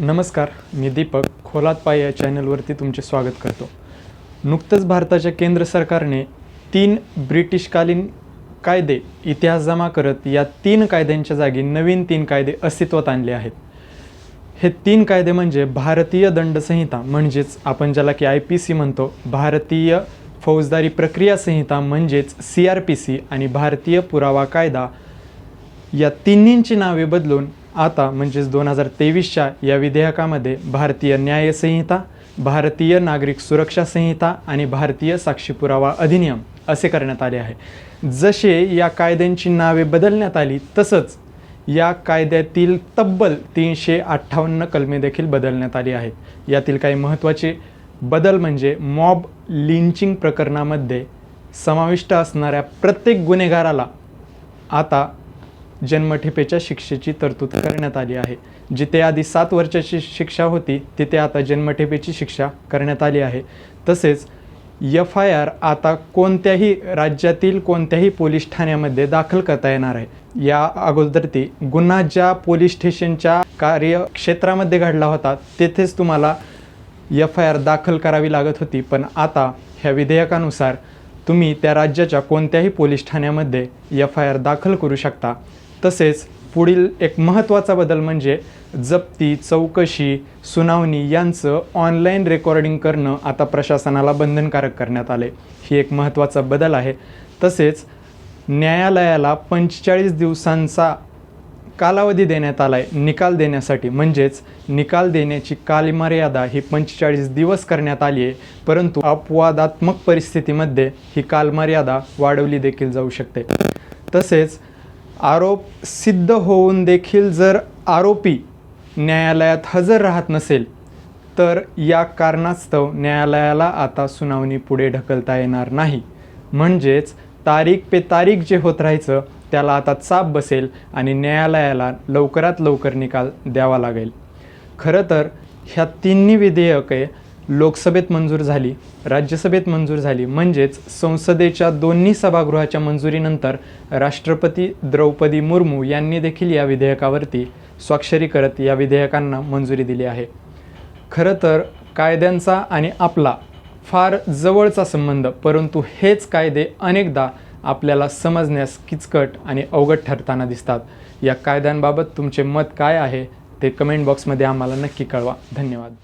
नमस्कार मी दीपक खोलात पाय या चॅनलवरती तुमचे स्वागत करतो. नुकतंच भारताच्या केंद्र सरकारने तीन ब्रिटिशकालीन कायदे इतिहास जमा करत या तीन कायद्यांच्या जागी नवीन तीन कायदे अस्तित्वात आणले आहेत. हे तीन कायदे म्हणजे भारतीय दंड संहिता म्हणजेच आपण ज्याला की आय पी सी म्हणतो भारतीय फौजदारी प्रक्रिया संहिता म्हणजेच सी आर पी सी आणि भारतीय पुरावा कायदा या तिन्हींची नावे बदलून आता म्हणजेच दोन हजार तेवीसच्या या विधेयकामध्ये भारतीय न्यायसंहिता भारतीय नागरिक सुरक्षा संहिता आणि भारतीय साक्षी पुरावा अधिनियम असे करण्यात आले आहे. जसे या कायद्यांची नावे बदलण्यात आली तसंच या कायद्यातील तब्बल तीनशे अठ्ठावन्न कलमे देखील बदलण्यात आली आहेत. यातील काही महत्त्वाचे बदल म्हणजे मॉब लिंचिंग प्रकरणामध्ये समाविष्ट असणाऱ्या प्रत्येक गुन्हेगाराला आता जन्मठेपेच्या शिक्षेची तरतूद करण्यात आली आहे. जिथे आधी सात वर्षाची शिक्षा होती तिथे आता जन्मठेपेची शिक्षा करण्यात आली आहे. तसेच एफ आय आर आता कोणत्याही राज्यातील कोणत्याही पोलीस ठाण्यामध्ये दाखल करता येणार आहे. या अगोदर ती गुन्हा ज्या पोलीस स्टेशनच्या कार्यक्षेत्रामध्ये घडला होता तेथेच तुम्हाला एफ आय आर दाखल करावी लागत होती. पण आता ह्या विधेयकानुसार तुम्ही त्या राज्याच्या कोणत्याही पोलीस ठाण्यामध्ये एफ आय आर दाखल करू शकता. तसेच पुढील एक महत्त्वाचा बदल म्हणजे जप्ती चौकशी सुनावणी यांचं ऑनलाईन रेकॉर्डिंग करणं आता प्रशासनाला बंधनकारक करण्यात आले ही एक महत्त्वाचा बदल आहे. तसेच न्यायालयाला पंचेचाळीस दिवसांचा कालावधी देण्यात आला आहे निकाल देण्यासाठी. म्हणजेच निकाल देण्याची कालमर्यादा ही पंचेचाळीस दिवस करण्यात आली आहे. परंतु अपवादात्मक परिस्थितीमध्ये ही कालमर्यादा वाढवली देखील जाऊ शकते. तसेच आरोप सिद्ध होऊन देखील जर आरोपी न्यायालयात हजर राहत नसेल तर या कारणास्तव न्यायालयाला आता सुनावणी पुढे ढकलता येणार नाही. म्हणजेच तारीख पे तारीख जे होत राहायचं त्याला आता चाप बसेल आणि न्यायालयाला लवकरात लवकर निकाल द्यावा लागेल. खरं तर ह्या तिन्ही विधेयके लोकसभेत मंजूर झाली राज्यसभेत मंजूर झाली. म्हणजेच संसदेच्या दोन्ही सभागृहाच्या मंजुरीनंतर राष्ट्रपती द्रौपदी मुर्मू यांनी देखील या विधेयकावरती स्वाक्षरी करत या विधेयकांना मंजुरी दिली आहे. खरं तर कायद्यांचा आणि आपला फार जवळचा संबंध परंतु हेच कायदे अनेकदा आपल्याला समजण्यास किचकट आणि अवघड ठरताना दिसतात. या कायद्यांबाबत तुमचे मत काय आहे ते कमेंट बॉक्समध्ये आम्हाला नक्की कळवा. धन्यवाद.